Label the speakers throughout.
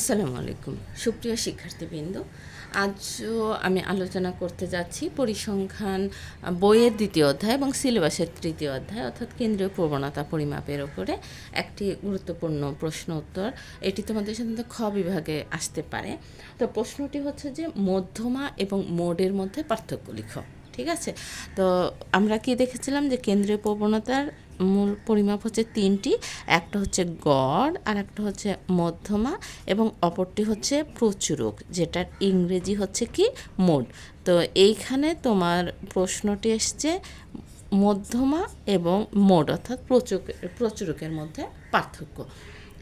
Speaker 1: আসসালামু আলাইকুম সুপ্রিয় শিক্ষার্থীবৃন্দ আজও আমি আলোচনা করতে যাচ্ছি পরিসংখ্যান বইয়ের দ্বিতীয় অধ্যায় এবং সিলেবাসের তৃতীয় অধ্যায় অর্থাৎ কেন্দ্রীয় প্রবণতা পরিমাপের ওপরে একটি গুরুত্বপূর্ণ প্রশ্ন উত্তর এটি তোমাদের সাধারণত খ বিভাগে আসতে পারে তো প্রশ্নটি হচ্ছে যে মধ্যমা এবং মোডের মধ্যে পার্থক্য লিখো ঠিক আছে তো আমরা কি দেখেছিলাম যে কেন্দ্রীয় প্রবণতার মূল পরিমাপ হচ্ছে তিনটি একটা হচ্ছে গড় আর একটা হচ্ছে মধ্যমা এবং অপরটি হচ্ছে প্রচুরক যেটার ইংরেজি হচ্ছে কি মোড তো এইখানে তোমার প্রশ্নটি এসছে মধ্যমা এবং মোড অর্থাৎ প্রচুর প্রচুরকের মধ্যে পার্থক্য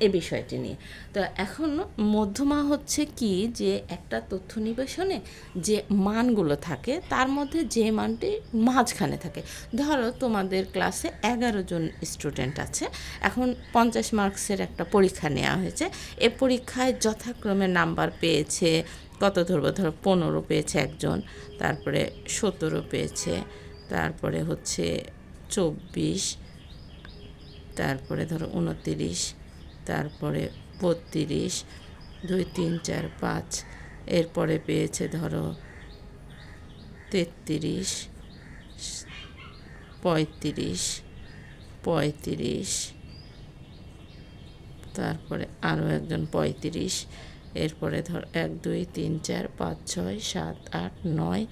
Speaker 1: এ বিষয়টি নিয়ে তো এখন মধ্যমা হচ্ছে কি যে একটা তথ্য নিবেশনে যে মানগুলো থাকে তার মধ্যে যে মানটি মাঝখানে থাকে ধরো তোমাদের ক্লাসে এগারো জন স্টুডেন্ট আছে এখন পঞ্চাশ মার্কসের একটা পরীক্ষা নেওয়া হয়েছে এ পরীক্ষায় যথাক্রমে নাম্বার পেয়েছে কত ধরবো ধরো পনেরো পেয়েছে একজন তারপরে সতেরো পেয়েছে তারপরে হচ্ছে চব্বিশ তারপরে ধরো উনতিরিশ তারপরে বত্রিশ দুই তিন চার পাঁচ এরপরে পেয়েছে ধরো তেত্রিশ পঁয়ত্রিশ পঁয়ত্রিশ তারপরে আরও একজন পঁয়ত্রিশ এরপরে ধর এক দুই তিন চার পাঁচ ছয় সাত আট নয়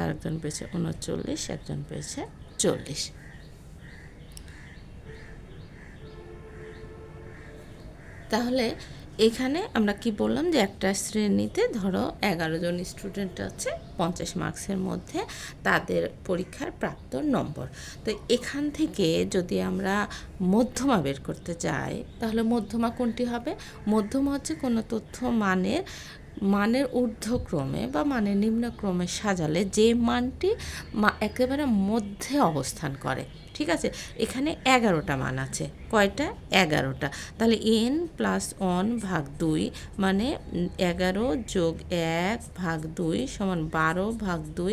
Speaker 1: আরেকজন পেয়েছে উনচল্লিশ একজন পেয়েছে চল্লিশ তাহলে এখানে আমরা কি বললাম যে একটা শ্রেণীতে ধরো এগারো জন স্টুডেন্ট আছে পঞ্চাশ মার্কসের মধ্যে তাদের পরীক্ষার প্রাপ্ত নম্বর তো এখান থেকে যদি আমরা মধ্যমা বের করতে চাই তাহলে মধ্যমা কোনটি হবে মধ্যমা হচ্ছে কোনো তথ্য মানের মানের ঊর্ধ্বক্রমে বা মানের নিম্নক্রমে সাজালে যে মানটি একেবারে মধ্যে অবস্থান করে ঠিক আছে এখানে এগারোটা মান আছে কয়টা এগারোটা তাহলে এন প্লাস ওয়ান ভাগ দুই মানে এগারো যোগ এক ভাগ দুই সমান বারো ভাগ দুই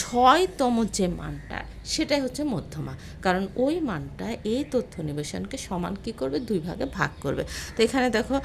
Speaker 1: ছয়তম যে মানটা সেটাই হচ্ছে মধ্যমা কারণ ওই মানটা এই তথ্য নিবেশনকে সমান কী করবে দুই ভাগে ভাগ করবে তো এখানে দেখো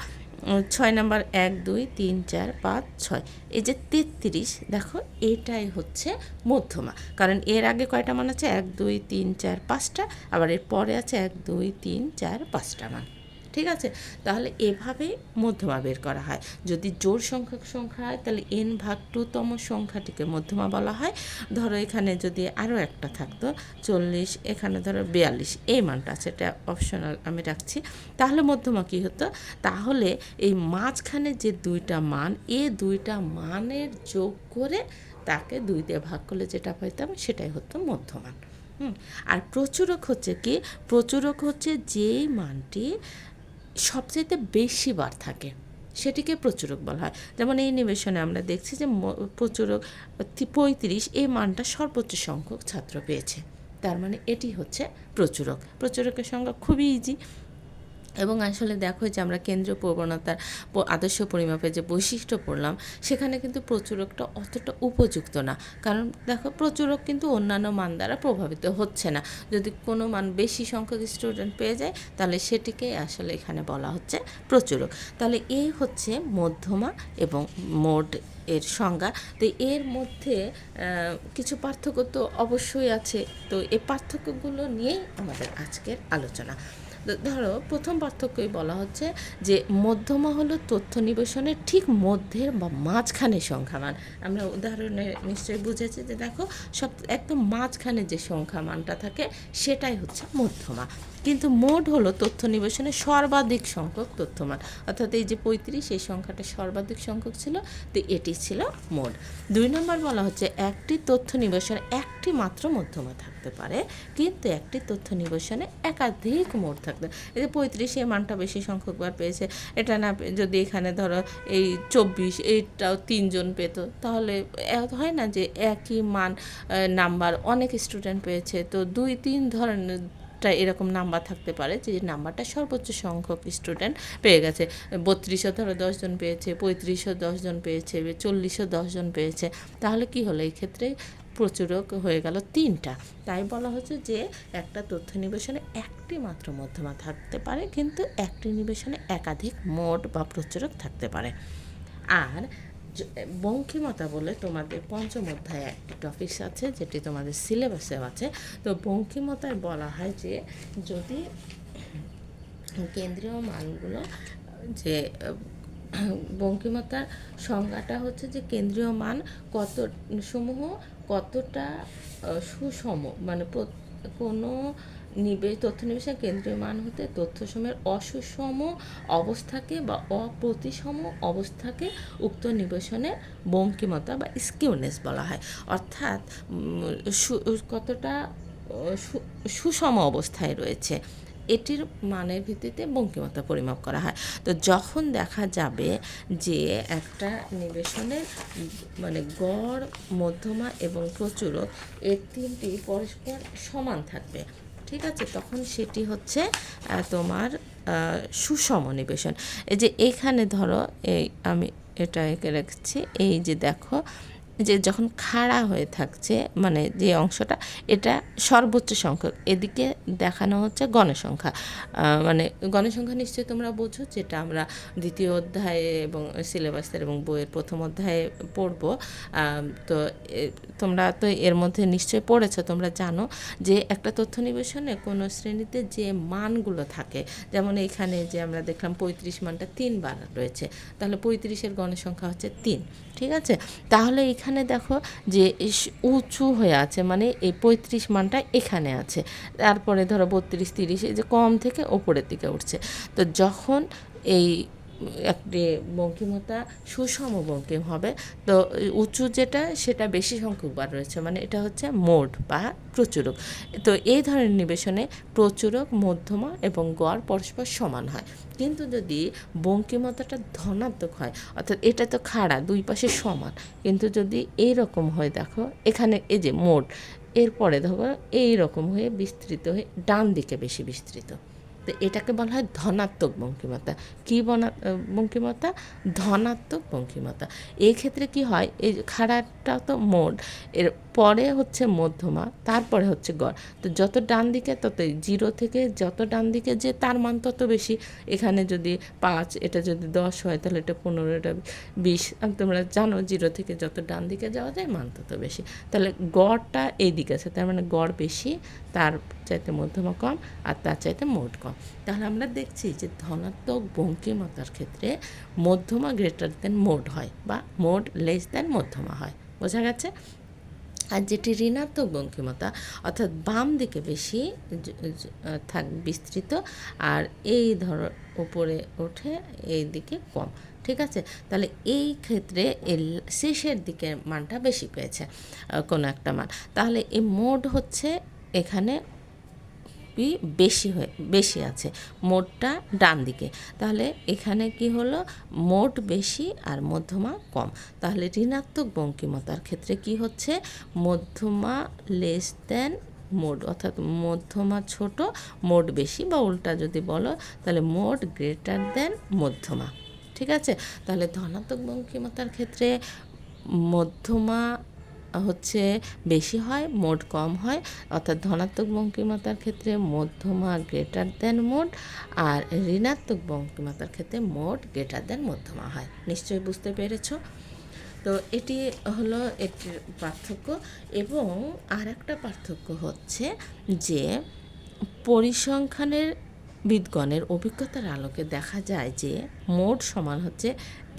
Speaker 1: ছয় নাম্বার এক দুই তিন চার পাঁচ ছয় এই যে তেত্রিশ দেখো এটাই হচ্ছে মধ্যমা কারণ এর আগে কয়টা মান আছে এক দুই তিন চার পাঁচটা আবার এর পরে আছে এক দুই তিন চার পাঁচটা মান ঠিক আছে তাহলে এভাবে মধ্যমা বের করা হয় যদি জোর সংখ্যক সংখ্যা হয় তাহলে এন ভাগ টুতম সংখ্যাটিকে মধ্যমা বলা হয় ধরো এখানে যদি আরও একটা থাকতো চল্লিশ এখানে ধরো বিয়াল্লিশ এই মানটা আছে এটা অপশনাল আমি রাখছি তাহলে মধ্যমা কী হতো তাহলে এই মাঝখানে যে দুইটা মান এ দুইটা মানের যোগ করে তাকে দুই দিয়ে ভাগ করলে যেটা পাইতাম সেটাই হতো মধ্যমান আর প্রচুরক হচ্ছে কি প্রচুরক হচ্ছে যেই মানটি সবচেয়ে বেশি বার থাকে সেটিকে প্রচুরক বলা হয় যেমন এই নিবেশনে আমরা দেখছি যে প্রচুরক পঁয়ত্রিশ এই মানটা সর্বোচ্চ সংখ্যক ছাত্র পেয়েছে তার মানে এটি হচ্ছে প্রচুরক প্রচুরকের সংখ্যা খুবই ইজি এবং আসলে দেখো যে আমরা কেন্দ্রীয় প্রবণতার আদর্শ পরিমাপে যে বৈশিষ্ট্য পড়লাম সেখানে কিন্তু প্রচুরকটা অতটা উপযুক্ত না কারণ দেখো প্রচুরক কিন্তু অন্যান্য মান দ্বারা প্রভাবিত হচ্ছে না যদি কোনো মান বেশি সংখ্যক স্টুডেন্ট পেয়ে যায় তাহলে সেটিকে আসলে এখানে বলা হচ্ছে প্রচুরক তাহলে এই হচ্ছে মধ্যমা এবং মোড এর সংজ্ঞা তো এর মধ্যে কিছু পার্থক্য তো অবশ্যই আছে তো এই পার্থক্যগুলো নিয়েই আমাদের আজকের আলোচনা ধরো প্রথম পার্থক্যই বলা হচ্ছে যে মধ্যমা হলো তথ্য নিবেশনের ঠিক মধ্যের বা মাঝখানে সংখ্যামান আমরা উদাহরণে নিশ্চয়ই বুঝেছি যে দেখো সব একদম মাঝখানে যে সংখ্যামানটা থাকে সেটাই হচ্ছে মধ্যমা কিন্তু মোট হলো তথ্য নিবেশনের সর্বাধিক সংখ্যক তথ্যমান অর্থাৎ এই যে পঁয়ত্রিশ এই সংখ্যাটা সর্বাধিক সংখ্যক ছিল তো এটি ছিল মোট দুই নম্বর বলা হচ্ছে একটি তথ্য নিবেশনে একটি মাত্র মধ্যমা থাকতে পারে কিন্তু একটি তথ্য নিবেশনে একাধিক মোট থাকতে এই যে পঁয়ত্রিশে মানটা বেশি সংখ্যকবার পেয়েছে এটা না যদি এখানে ধরো এই চব্বিশ এইটাও তিনজন পেত তাহলে হয় না যে একই মান নাম্বার অনেক স্টুডেন্ট পেয়েছে তো দুই তিন ধরনের টা এরকম নাম্বার থাকতে পারে যে নাম্বারটা সর্বোচ্চ সংখ্যক স্টুডেন্ট পেয়ে গেছে বত্রিশও ধরো দশজন পেয়েছে পঁয়ত্রিশও দশজন পেয়েছে চল্লিশও দশজন পেয়েছে তাহলে কি হলো এই ক্ষেত্রে প্রচুরক হয়ে গেল তিনটা তাই বলা হচ্ছে যে একটা তথ্য নিবেশনে একটি মাত্র মধ্যমা থাকতে পারে কিন্তু একটি নিবেশনে একাধিক মোড বা প্রচুরক থাকতে পারে আর বঙ্কিমতা বলে তোমাদের পঞ্চম অধ্যায়ে একটি টপিকস আছে যেটি তোমাদের সিলেবাসেও আছে তো বঙ্কিমতায় বলা হয় যে যদি কেন্দ্রীয় মানগুলো যে বঙ্কিমতার সংজ্ঞাটা হচ্ছে যে কেন্দ্রীয় মান কত সমূহ কতটা সুষম মানে কোনো নিবেশ তথ্য নিবেশের কেন্দ্রীয় মান হতে তথ্য সময়ের অসুষম অবস্থাকে বা অপ্রতিসম অবস্থাকে উক্ত নিবেশনের বঙ্কিমতা বা স্কিউনেস বলা হয় অর্থাৎ কতটা সুষম অবস্থায় রয়েছে এটির মানের ভিত্তিতে বঙ্কিমতা পরিমাপ করা হয় তো যখন দেখা যাবে যে একটা নিবেশনের মানে গড় মধ্যমা এবং প্রচুর এর তিনটি পরস্পর সমান থাকবে ঠিক আছে তখন সেটি হচ্ছে তোমার সুষম নিবেশন এই যে এখানে ধরো এই আমি এটা এঁকে রাখছি এই যে দেখো যে যখন খাড়া হয়ে থাকছে মানে যে অংশটা এটা সর্বোচ্চ সংখ্যক এদিকে দেখানো হচ্ছে গণসংখ্যা মানে গণসংখ্যা নিশ্চয়ই তোমরা বোঝো যেটা আমরা দ্বিতীয় অধ্যায়ে এবং সিলেবাসের এবং বইয়ের প্রথম অধ্যায়ে পড়ব তো তোমরা তো এর মধ্যে নিশ্চয়ই পড়েছ তোমরা জানো যে একটা তথ্য নিবেশনে কোনো শ্রেণীতে যে মানগুলো থাকে যেমন এখানে যে আমরা দেখলাম পঁয়ত্রিশ মানটা তিনবার রয়েছে তাহলে পঁয়ত্রিশের গণসংখ্যা হচ্ছে তিন ঠিক আছে তাহলে এই এখানে দেখো যে উঁচু হয়ে আছে মানে এই পঁয়ত্রিশ মানটা এখানে আছে তারপরে ধরো বত্রিশ তিরিশ এই যে কম থেকে ওপরের দিকে উঠছে তো যখন এই একটি বঙ্কিমতা সুষম বঙ্কিম হবে তো উঁচু যেটা সেটা বেশি সংখ্যক বার রয়েছে মানে এটা হচ্ছে মোড বা প্রচুরক তো এই ধরনের নিবেশনে প্রচুরক মধ্যমা এবং গড় পরস্পর সমান হয় কিন্তু যদি বঙ্কিমতাটা ধনাত্মক হয় অর্থাৎ এটা তো খাড়া দুই পাশে সমান কিন্তু যদি এই রকম হয় দেখো এখানে এই যে মোড এরপরে ধরো এই রকম হয়ে বিস্তৃত হয়ে ডান দিকে বেশি বিস্তৃত তো এটাকে বলা হয় ধনাত্মক বঙ্কিমতা কী বনা বঙ্কিমতা ধনাত্মক বঙ্কিমতা এক্ষেত্রে ক্ষেত্রে কি হয় এই খাড়াটা তো মোড এর পরে হচ্ছে মধ্যমা তারপরে হচ্ছে গড় তো যত ডান দিকে তত জিরো থেকে যত ডান দিকে যে তার মান তত বেশি এখানে যদি পাঁচ এটা যদি দশ হয় তাহলে এটা পনেরো এটা বিশ তোমরা জানো জিরো থেকে যত ডান দিকে যাওয়া যায় মান তত বেশি তাহলে গড়টা এই দিকে আছে তার মানে গড় বেশি তার চাইতে মধ্যমা কম আর তার চাইতে মোট কম তাহলে আমরা দেখছি যে ধনাত্মক বঙ্কিমতার ক্ষেত্রে মধ্যমা গ্রেটার দেন মোড হয় বা মোড লেস দেন মধ্যমা হয় বোঝা গেছে আর যেটি ঋণাত্মক বঙ্কিমতা অর্থাৎ বাম দিকে বেশি থাক বিস্তৃত আর এই ধর ওপরে ওঠে এই দিকে কম ঠিক আছে তাহলে এই ক্ষেত্রে শেষের দিকের মানটা বেশি পেয়েছে কোনো একটা মান তাহলে এই মোড হচ্ছে এখানে বি বেশি হয়ে বেশি আছে মোটটা ডান দিকে তাহলে এখানে কি হলো মোট বেশি আর মধ্যমা কম তাহলে ঋণাত্মক বঙ্কিমতার ক্ষেত্রে কি হচ্ছে মধ্যমা লেস দেন মোট অর্থাৎ মধ্যমা ছোট মোট বেশি বা উল্টা যদি বলো তাহলে মোট গ্রেটার দেন মধ্যমা ঠিক আছে তাহলে ধনাত্মক বঙ্কিমতার ক্ষেত্রে মধ্যমা হচ্ছে বেশি হয় মোড কম হয় অর্থাৎ ধনাত্মক বঙ্কিমাতার ক্ষেত্রে মধ্যমা গ্রেটার দেন মোড আর ঋণাত্মক বঙ্কিমাতার ক্ষেত্রে মোড গ্রেটার দেন মধ্যমা হয় নিশ্চয়ই বুঝতে পেরেছ তো এটি হলো একটি পার্থক্য এবং আর একটা পার্থক্য হচ্ছে যে পরিসংখ্যানের বিদগণের অভিজ্ঞতার আলোকে দেখা যায় যে মোট সমান হচ্ছে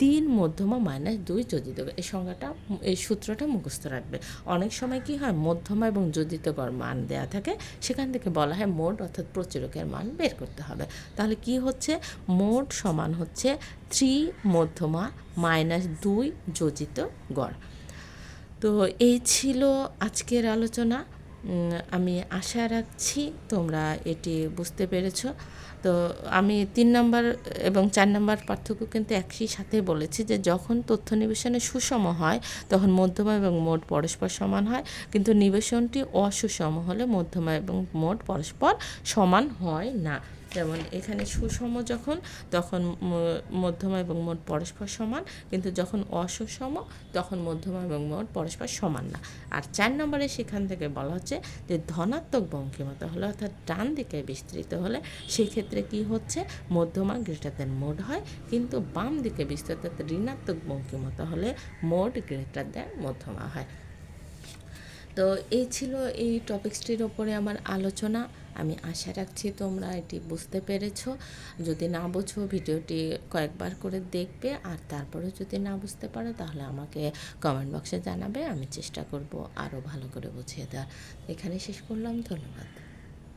Speaker 1: তিন মধ্যমা মাইনাস দুই যোজিত এই সংজ্ঞাটা এই সূত্রটা মুখস্থ রাখবে অনেক সময় কি হয় মধ্যমা এবং যোজিত গড় মান দেয়া থাকে সেখান থেকে বলা হয় মোট অর্থাৎ প্রচুরকের মান বের করতে হবে তাহলে কি হচ্ছে মোট সমান হচ্ছে থ্রি মধ্যমা মাইনাস দুই যোজিত গড় তো এই ছিল আজকের আলোচনা আমি আশা রাখছি তোমরা এটি বুঝতে পেরেছ তো আমি তিন নম্বর এবং চার নাম্বার পার্থক্য কিন্তু একই সাথে বলেছি যে যখন তথ্য নিবেশনে সুষম হয় তখন মধ্যমা এবং মোট পরস্পর সমান হয় কিন্তু নিবেশনটি অসুষম হলে মধ্যমা এবং মোট পরস্পর সমান হয় না যেমন এখানে সুষম যখন তখন মধ্যমা এবং মোট পরস্পর সমান কিন্তু যখন অসুষম তখন মধ্যমা এবং মোট পরস্পর সমান না আর চার নম্বরে সেখান থেকে বলা হচ্ছে যে ধনাত্মক বঙ্কিমতা হলে অর্থাৎ ডান দিকে বিস্তৃত হলে সেই ক্ষেত্রে কি হচ্ছে মধ্যমা গ্রেটার মোট মোড হয় কিন্তু বাম দিকে বিস্তৃত ঋণাত্মক বঙ্কিমতা হলে মোড গ্রেটার দেন মধ্যমা হয় তো এই ছিল এই টপিক্সটির ওপরে আমার আলোচনা আমি আশা রাখছি তোমরা এটি বুঝতে পেরেছ যদি না বোঝো ভিডিওটি কয়েকবার করে দেখবে আর তারপরে যদি না বুঝতে পারো তাহলে আমাকে কমেন্ট বক্সে জানাবে আমি চেষ্টা করব আরও ভালো করে বুঝিয়ে দেওয়ার এখানে শেষ করলাম ধন্যবাদ